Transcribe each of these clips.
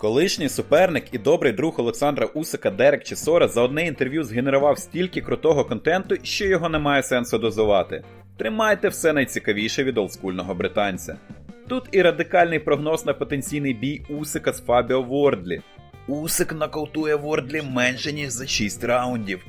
Колишній суперник і добрий друг Олександра Усика Дерек Чесора за одне інтерв'ю згенерував стільки крутого контенту, що його немає сенсу дозувати. Тримайте все найцікавіше від олдскульного британця. Тут і радикальний прогноз на потенційний бій Усика з Фабіо Вордлі. Усик нокаутує Вордлі менше ніж за 6 раундів.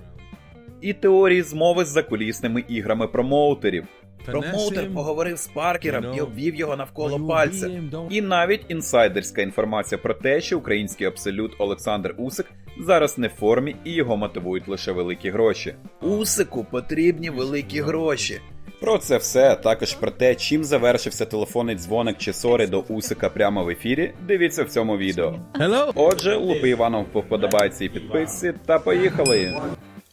І теорії змови з закулісними іграми промоутерів. Промоутер поговорив з Паркером і обвів його навколо пальця. І навіть інсайдерська інформація про те, що український абсолют Олександр Усик зараз не в формі і його мотивують лише великі гроші. Усику потрібні великі гроші. Про це все, а також про те, чим завершився телефонний дзвоник Чесори до Усика прямо в ефірі. Дивіться в цьому відео. Hello. Отже, лупи Іванов по вподобайці і підписці та поїхали.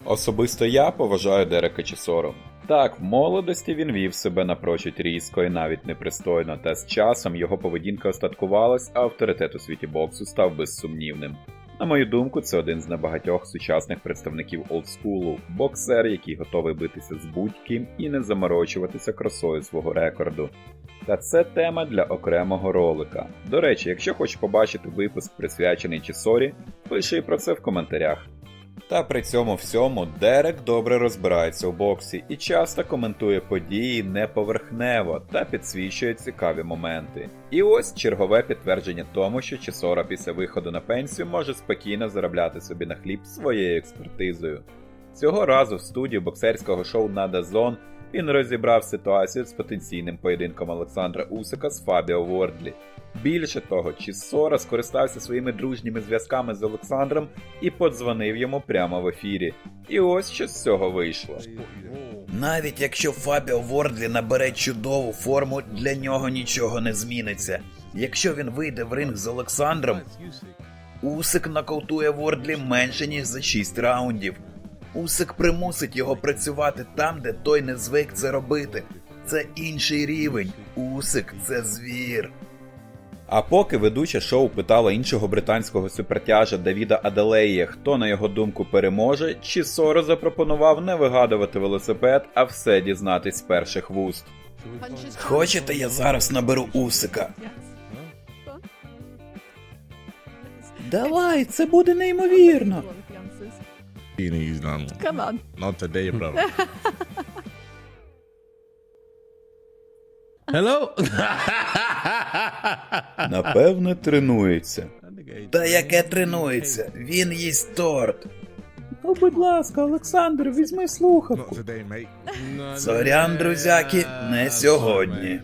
Особисто я поважаю Дерека Чесору. Так, в молодості він вів себе напрочуд різко і навіть непристойно, та з часом його поведінка остаткувалась, а авторитет у світі боксу став безсумнівним. На мою думку, це один з небагатьох сучасних представників олдскулу, боксер, який готовий битися з будь-ким і не заморочуватися красою свого рекорду. Та це тема для окремого ролика. До речі, якщо хочеш побачити випуск присвячений Чесорі, пиши про це в коментарях. Та при цьому всьому Дерек добре розбирається у боксі і часто коментує події неповерхнево та підсвічує цікаві моменти. І ось чергове підтвердження тому, що Чесора після виходу на пенсію може спокійно заробляти собі на хліб своєю експертизою. Цього разу в студії боксерського шоу на Зон він розібрав ситуацію з потенційним поєдинком Олександра Усика з Фабіо Вордлі. Більше того, Чісора скористався своїми дружніми зв'язками з Олександром і подзвонив йому прямо в ефірі. І ось що з цього вийшло. Навіть якщо Фабіо Вордлі набере чудову форму, для нього нічого не зміниться. Якщо він вийде в ринг з Олександром, Усик нокаутує Вордлі менше ніж за 6 раундів. Усик примусить його працювати там, де той не звик це робити. Це інший рівень. Усик це звір. А поки ведуча шоу питала іншого британського супертяжа Давіда Аделея, хто на його думку переможе, Чісоро запропонував не вигадувати велосипед, а все дізнатись з перших вуст. Хочете, я зараз наберу Усика? Давай, це буде неймовірно. He's done. Come on. Not today, bro. Hello. Напевне, тренується. Та яке тренується? Він їсть торт. Ну, будь ласка, Олександр, візьми Not слухавку. today, mate. Сорян, друзяки, не сьогодні.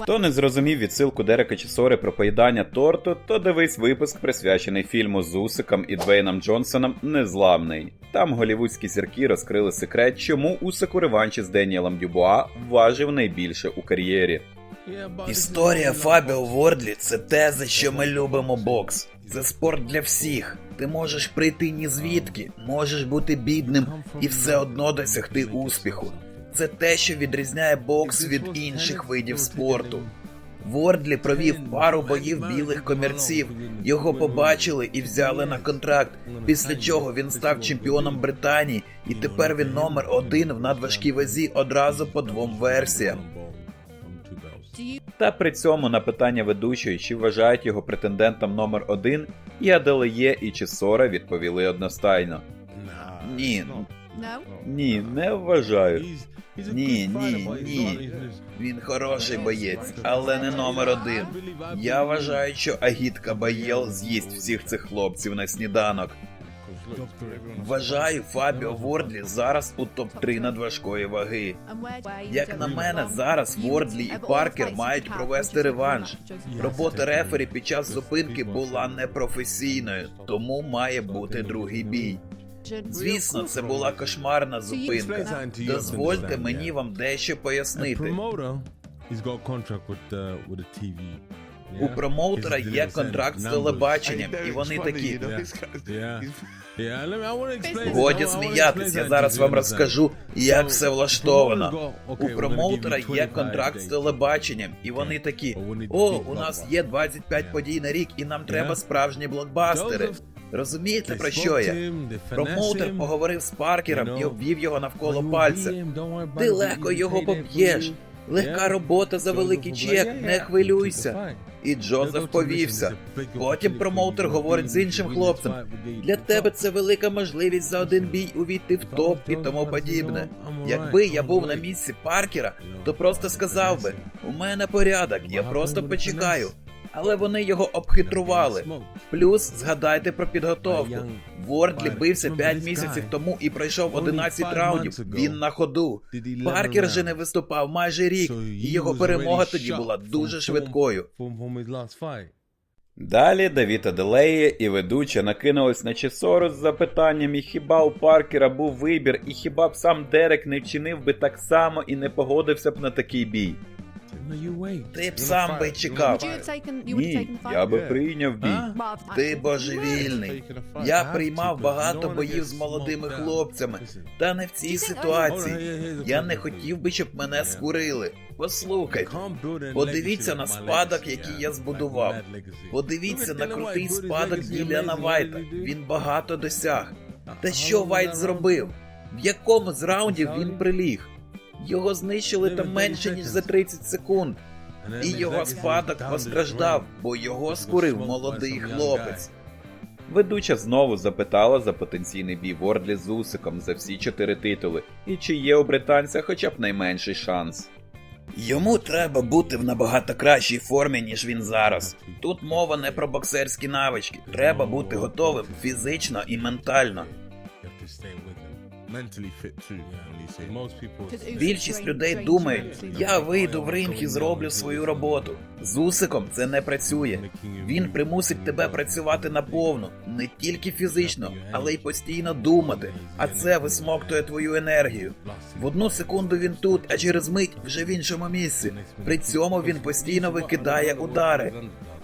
Хто не зрозумів відсилку Дерека Чесори про поїдання торту, то дивись випуск, присвячений фільму з Усиком і Двейном Джонсоном Незламний. Там голівудські зірки розкрили секрет, чому Усик у реванші з Деніелом Дюбуа важив найбільше у кар'єрі. Історія Фабіо Вордлі це те, за що ми любимо бокс. Це спорт для всіх. Ти можеш прийти ні звідки, можеш бути бідним і все одно досягти успіху. Це те, що відрізняє бокс від інших видів спорту. Вордлі провів пару боїв білих комірців. Його побачили і взяли на контракт. Після чого він став чемпіоном Британії, і тепер він номер один в надважкій вазі одразу по двом версіям. Та при цьому на питання ведучої, чи вважають його претендентом номер один, і Аделеє і Чесора відповіли одностайно. Ні, ну? Ні, не вважаю. Ні, ні, ні. Він хороший боєць, але не номер один. Я вважаю, що Агітка Баєл з'їсть всіх цих хлопців на сніданок. Вважаю Фабіо Вордлі зараз у топ-3 надважкої ваги. Як на мене, зараз Вордлі і Паркер мають провести реванш. Робота рефері під час зупинки була непрофесійною, тому має бути другий бій. Звісно, це була кошмарна зупинка. Дозвольте мені вам дещо пояснити. uh. У промоутера є контракт з телебаченням, і вони такі. Годі сміятись, я зараз вам розкажу, як все влаштовано. У промоутера є контракт з телебаченням, і вони такі: о, у нас є 25 подій на рік, і нам треба справжні блокбастери. Розумієте про що я? Промоутер поговорив з Паркером і обвів його навколо пальця. Ти легко його поб'єш. Легка робота за великий чек, не хвилюйся. І Джозеф повівся. Потім промоутер говорить з іншим хлопцем. Для тебе це велика можливість за один бій увійти в топ і тому подібне. Якби я був на місці Паркера, то просто сказав би: у мене порядок, я просто почекаю. Але вони його обхитрували. Плюс згадайте про підготовку. Вордлі бився 5 місяців тому і пройшов 11 раундів. Він на ходу. Паркер же не виступав майже рік, і його перемога тоді була дуже швидкою. Далі Давід Аделеє і ведуча накинулись на Чесору з запитанням, і хіба у Паркера був вибір, і хіба б сам Дерек не вчинив би так само і не погодився б на такий бій. Ти б сам би чекав. Ні, я би прийняв бій. Ти божевільний. Я приймав багато боїв з молодими хлопцями, та не в цій ситуації. Я не хотів би, щоб мене скурили. Послухайте, подивіться на спадок, який я збудував. Подивіться на крутий спадок Діляна Вайта. Він багато досяг. Та що Вайт зробив? В якому з раундів він приліг? Його знищили там менше ніж за 30 секунд. І його спадок постраждав, бо його скурив молодий хлопець. Ведуча знову запитала за потенційний бій Вордлі з Усиком за всі чотири титули, і чи є у британця хоча б найменший шанс. Йому треба бути в набагато кращій формі, ніж він зараз. Тут мова не про боксерські навички. Треба бути готовим фізично і ментально. Більшість людей думають, я вийду в ринг і зроблю свою роботу. З Усиком це не працює. Він примусить тебе працювати наповну, не тільки фізично, але й постійно думати. А це висмоктує твою енергію. В одну секунду він тут, а через мить вже в іншому місці. При цьому він постійно викидає удари.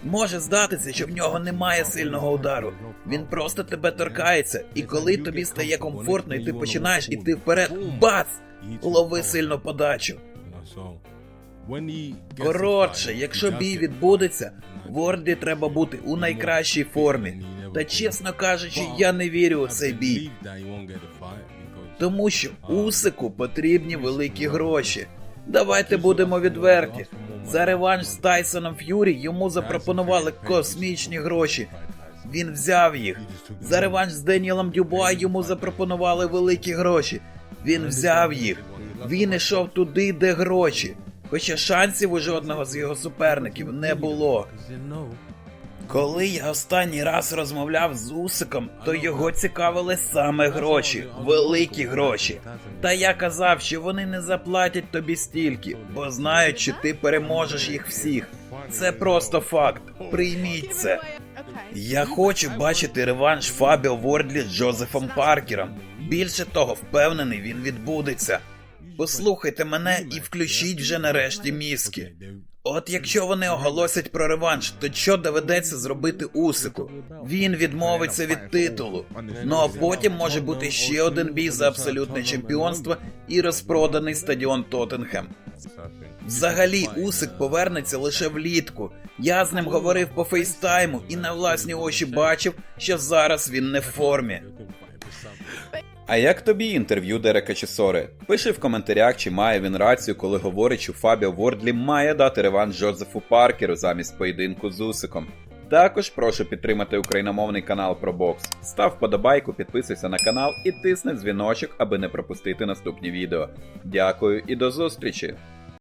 Може здатися, що в нього немає сильного удару. Він просто тебе торкається, і коли тобі стає комфортно, і ти починаєш іти вперед, бац! Лови сильну подачу. Коротше, якщо бій відбудеться, Ворді треба бути у найкращій формі. Та чесно кажучи, я не вірю у цей бій, тому що Усику потрібні великі гроші. Давайте будемо відверті. За реванш з Тайсоном Ф'юрі йому запропонували космічні гроші. Він взяв їх. За реванш з Деніелом Дюбуа йому запропонували великі гроші. Він взяв їх. Він ішов туди, де гроші. Хоча шансів у жодного з його суперників не було. Коли я останній раз розмовляв з Усиком, то його цікавили саме гроші, великі гроші. Та я казав, що вони не заплатять тобі стільки, бо знають, що ти переможеш їх всіх. Це просто факт. Прийміть це. Я хочу бачити реванш Фабіо Вордлі з Джозефом Паркером. Більше того, впевнений, він відбудеться. Послухайте мене і включіть вже нарешті мізки. От якщо вони оголосять про реванш, то що доведеться зробити Усику? Він відмовиться від титулу. Ну а потім може бути ще один бій за абсолютне чемпіонство і розпроданий стадіон Тоттенхем. Взагалі, Усик повернеться лише влітку. Я з ним говорив по фейстайму і на власні очі бачив, що зараз він не в формі. А як тобі інтерв'ю Дерека Чесори? Пиши в коментарях, чи має він рацію, коли говорить, що Фабіо Вордлі має дати реванш Джозефу Паркеру замість поєдинку з Усиком. Також прошу підтримати україномовний канал про бокс. Став вподобайку, підписуйся на канал і тисни дзвіночок, аби не пропустити наступні відео. Дякую і до зустрічі!